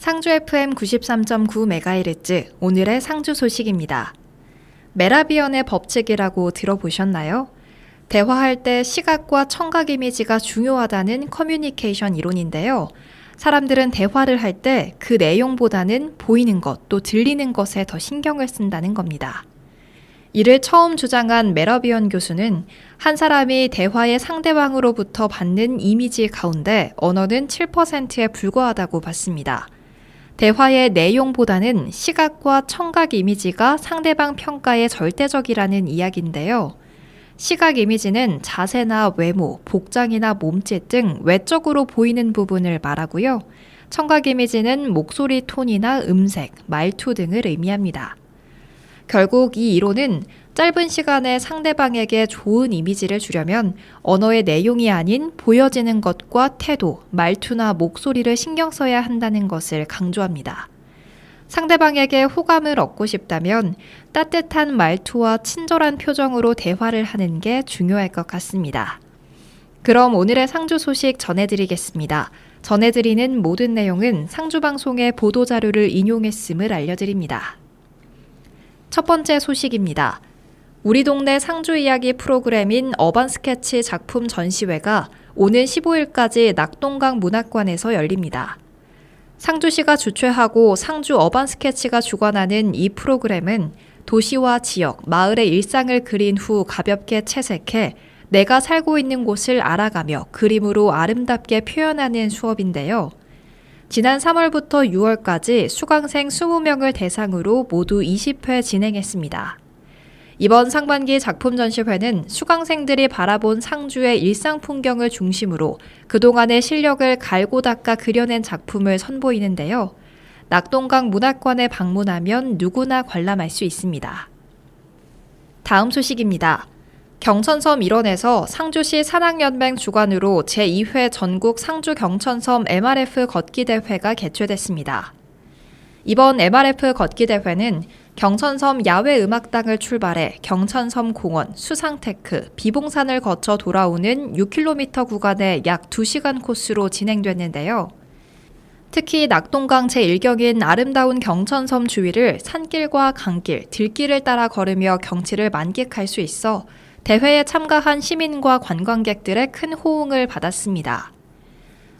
상주 FM 93.9MHz 오늘의 상주 소식입니다. 메라비언의 법칙이라고 들어보셨나요? 대화할 때 시각과 청각 이미지가 중요하다는 커뮤니케이션 이론인데요. 사람들은 대화를 할 때 그 내용보다는 보이는 것, 또 들리는 것에 더 신경을 쓴다는 겁니다. 이를 처음 주장한 메러비언 교수는 한 사람이 대화의 상대방으로부터 받는 이미지 가운데 언어는 7%에 불과하다고 봤습니다. 대화의 내용보다는 시각과 청각 이미지가 상대방 평가에 절대적이라는 이야기인데요. 시각 이미지는 자세나 외모, 복장이나 몸짓 등 외적으로 보이는 부분을 말하고요. 청각 이미지는 목소리 톤이나 음색, 말투 등을 의미합니다. 결국 이 이론은 짧은 시간에 상대방에게 좋은 이미지를 주려면 언어의 내용이 아닌 보여지는 것과 태도, 말투나 목소리를 신경 써야 한다는 것을 강조합니다. 상대방에게 호감을 얻고 싶다면 따뜻한 말투와 친절한 표정으로 대화를 하는 게 중요할 것 같습니다. 그럼 오늘의 상주 소식 전해드리겠습니다. 전해드리는 모든 내용은 상주방송의 보도자료를 인용했음을 알려드립니다. 첫 번째 소식입니다. 우리 동네 상주 이야기 프로그램인 어반 스케치 작품 전시회가 오는 15일까지 낙동강 문학관에서 열립니다. 상주시가 주최하고 상주 어반 스케치가 주관하는 이 프로그램은 도시와 지역, 마을의 일상을 그린 후 가볍게 채색해 내가 살고 있는 곳을 알아가며 그림으로 아름답게 표현하는 수업인데요. 지난 3월부터 6월까지 수강생 20명을 대상으로 모두 20회 진행했습니다. 이번 상반기 작품 전시회는 수강생들이 바라본 상주의 일상 풍경을 중심으로 그동안의 실력을 갈고 닦아 그려낸 작품을 선보이는데요. 낙동강 문학관에 방문하면 누구나 관람할 수 있습니다. 다음 소식입니다. 경천섬 일원에서 상주시 산악연맹 주관으로 제2회 전국 상주 경천섬 MRF 걷기 대회가 개최됐습니다. 이번 MRF 걷기 대회는 경천섬 야외 음악당을 출발해 경천섬 공원, 수상테크, 비봉산을 거쳐 돌아오는 6km 구간의 약 2시간 코스로 진행됐는데요. 특히 낙동강 제1경인 아름다운 경천섬 주위를 산길과 강길, 들길을 따라 걸으며 경치를 만끽할 수 있어 대회에 참가한 시민과 관광객들의 큰 호응을 받았습니다.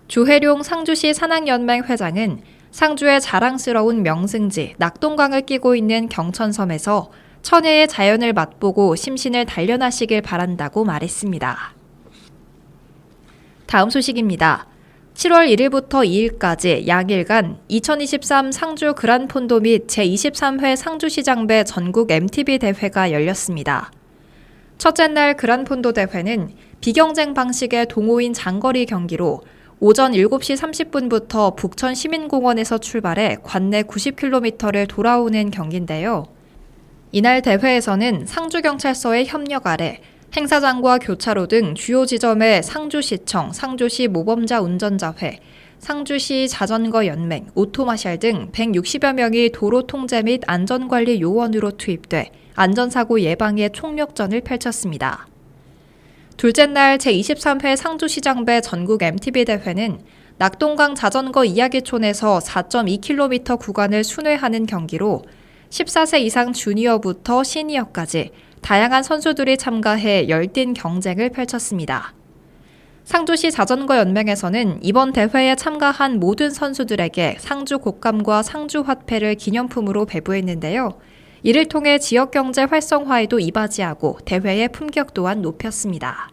주혜룡 상주시 산악연맹 회장은 상주의 자랑스러운 명승지 낙동강을 끼고 있는 경천섬에서 천혜의 자연을 맛보고 심신을 단련하시길 바란다고 말했습니다. 다음 소식입니다. 7월 1일부터 2일까지 양일간 2023 상주 그란폰도 및 제23회 상주시장배 전국 MTB 대회가 열렸습니다. 첫째 날 그란폰도 대회는 비경쟁 방식의 동호인 장거리 경기로 오전 7시 30분부터 북천 시민공원에서 출발해 관내 90km를 돌아오는 경기인데요. 이날 대회에서는 상주경찰서의 협력 아래 행사장과 교차로 등 주요 지점에 상주시청, 상주시 모범자 운전자회, 상주시 자전거 연맹, 오토마샬 등 160여 명이 도로 통제 및 안전관리 요원으로 투입돼 안전사고 예방에 총력전을 펼쳤습니다. 둘째 날 제23회 상주시장배 전국 MTB 대회는 낙동강 자전거 이야기촌에서 4.2km 구간을 순회하는 경기로 14세 이상 주니어부터 시니어까지 다양한 선수들이 참가해 열띤 경쟁을 펼쳤습니다. 상주시 자전거 연맹에서는 이번 대회에 참가한 모든 선수들에게 상주 곶감과 상주 화폐를 기념품으로 배부했는데요. 이를 통해 지역 경제 활성화에도 이바지하고 대회의 품격 또한 높였습니다.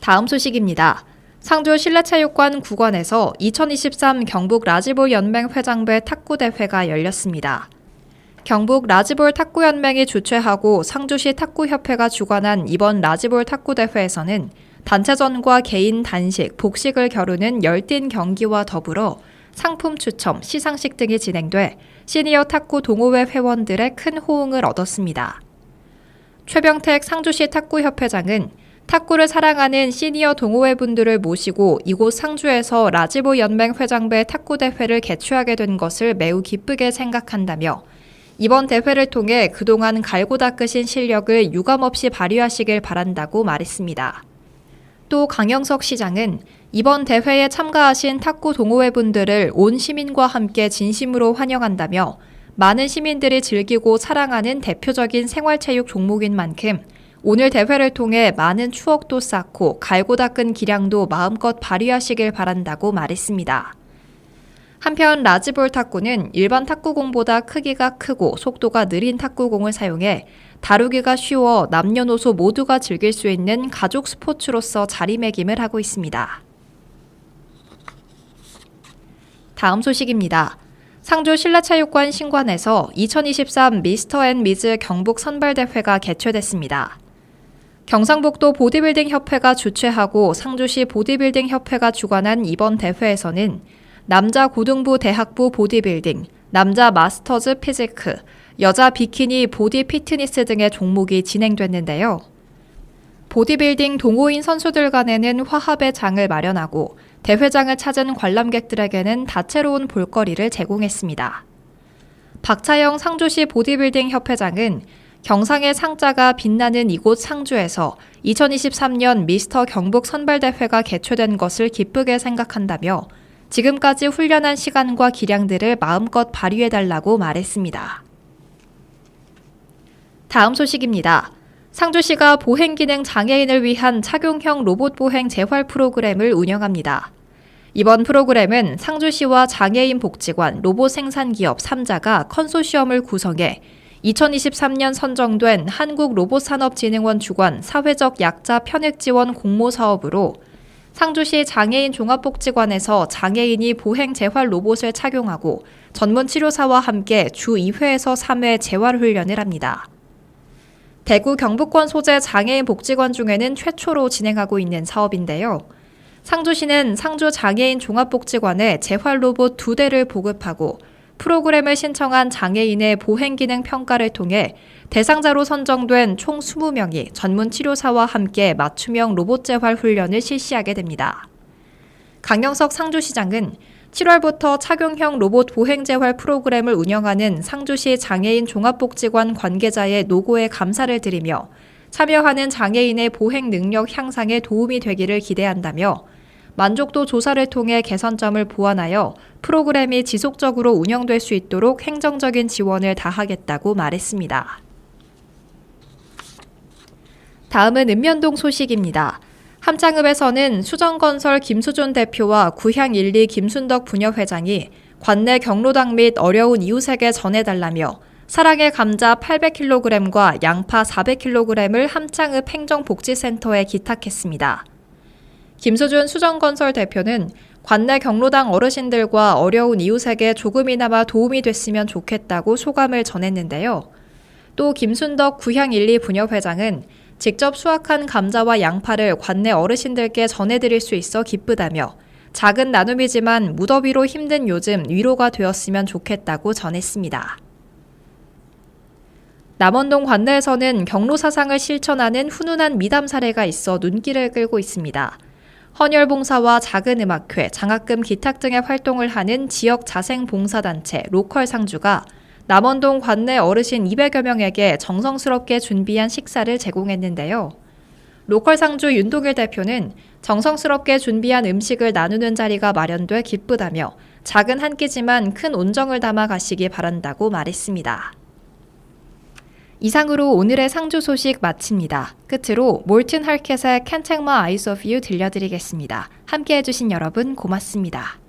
다음 소식입니다. 상주 실내체육관 구관에서 2023 경북 라지볼 연맹 회장배 탁구 대회가 열렸습니다. 경북 라지볼 탁구연맹이 주최하고 상주시 탁구협회가 주관한 이번 라지볼 탁구 대회에서는 단체전과 개인 단식, 복식을 겨루는 열띤 경기와 더불어 상품 추첨, 시상식 등이 진행돼 시니어 탁구 동호회 회원들의 큰 호응을 얻었습니다. 최병택 상주시 탁구협회장은 탁구를 사랑하는 시니어 동호회 분들을 모시고 이곳 상주에서 라지보 연맹 회장배 탁구 대회를 개최하게 된 것을 매우 기쁘게 생각한다며 이번 대회를 통해 그동안 갈고 닦으신 실력을 유감없이 발휘하시길 바란다고 말했습니다. 또 강영석 시장은 이번 대회에 참가하신 탁구 동호회 분들을 온 시민과 함께 진심으로 환영한다며 많은 시민들이 즐기고 사랑하는 대표적인 생활체육 종목인 만큼 오늘 대회를 통해 많은 추억도 쌓고 갈고 닦은 기량도 마음껏 발휘하시길 바란다고 말했습니다. 한편 라지볼 탁구는 일반 탁구공보다 크기가 크고 속도가 느린 탁구공을 사용해 다루기가 쉬워 남녀노소 모두가 즐길 수 있는 가족 스포츠로서 자리매김을 하고 있습니다. 다음 소식입니다. 상주 실내체육관 신관에서 2023 미스터 앤 미즈 경북 선발대회가 개최됐습니다. 경상북도 보디빌딩 협회가 주최하고 상주시 보디빌딩 협회가 주관한 이번 대회에서는 남자 고등부 대학부 보디빌딩, 남자 마스터즈 피지크, 여자 비키니 보디 피트니스 등의 종목이 진행됐는데요. 보디빌딩 동호인 선수들 간에는 화합의 장을 마련하고 대회장을 찾은 관람객들에게는 다채로운 볼거리를 제공했습니다. 박차영 상주시 보디빌딩 협회장은 경상의 상자가 빛나는 이곳 상주에서 2023년 미스터 경북 선발대회가 개최된 것을 기쁘게 생각한다며 지금까지 훈련한 시간과 기량들을 마음껏 발휘해달라고 말했습니다. 다음 소식입니다. 상주시가 보행기능 장애인을 위한 착용형 로봇 보행 재활 프로그램을 운영합니다. 이번 프로그램은 상주시와 장애인 복지관, 로봇 생산 기업 3자가 컨소시엄을 구성해 2023년 선정된 한국로봇산업진흥원 주관 사회적 약자 편익 지원 공모 사업으로 상주시 장애인 종합복지관에서 장애인이 보행 재활 로봇을 착용하고 전문 치료사와 함께 주 2회에서 3회 재활 훈련을 합니다. 대구 경북권 소재 장애인 복지관 중에는 최초로 진행하고 있는 사업인데요. 상주시는 상주 장애인 종합복지관에 재활 로봇 두 대를 보급하고 프로그램을 신청한 장애인의 보행기능 평가를 통해 대상자로 선정된 총 20명이 전문 치료사와 함께 맞춤형 로봇 재활 훈련을 실시하게 됩니다. 강영석 상주시장은 7월부터 착용형 로봇 보행 재활 프로그램을 운영하는 상주시 장애인 종합복지관 관계자의 노고에 감사를 드리며 참여하는 장애인의 보행 능력 향상에 도움이 되기를 기대한다며 만족도 조사를 통해 개선점을 보완하여 프로그램이 지속적으로 운영될 수 있도록 행정적인 지원을 다하겠다고 말했습니다. 다음은 읍면동 소식입니다. 함창읍에서는 수정건설 김수존 대표와 구향 1리 김순덕 부녀회장이 관내 경로당 및 어려운 이웃에게 전해달라며 사랑의 감자 800kg과 양파 400kg을 함창읍 행정복지센터에 기탁했습니다. 김수준 수정건설 대표는 관내 경로당 어르신들과 어려운 이웃에게 조금이나마 도움이 됐으면 좋겠다고 소감을 전했는데요. 또 김순덕 구향 1리 부녀회장은 직접 수확한 감자와 양파를 관내 어르신들께 전해드릴 수 있어 기쁘다며 작은 나눔이지만 무더위로 힘든 요즘 위로가 되었으면 좋겠다고 전했습니다. 남원동 관내에서는 경로 사상을 실천하는 훈훈한 미담 사례가 있어 눈길을 끌고 있습니다. 헌혈봉사와 작은 음악회, 장학금 기탁 등의 활동을 하는 지역 자생 봉사단체 로컬 상주가 남원동 관내 어르신 200여 명에게 정성스럽게 준비한 식사를 제공했는데요. 로컬 상주 윤동일 대표는 정성스럽게 준비한 음식을 나누는 자리가 마련돼 기쁘다며 작은 한 끼지만 큰 온정을 담아 가시기 바란다고 말했습니다. 이상으로 오늘의 상주 소식 마칩니다. 끝으로 몰튼 할켓의 Can't Take My Eyes Off You 들려드리겠습니다. 함께 해주신 여러분 고맙습니다.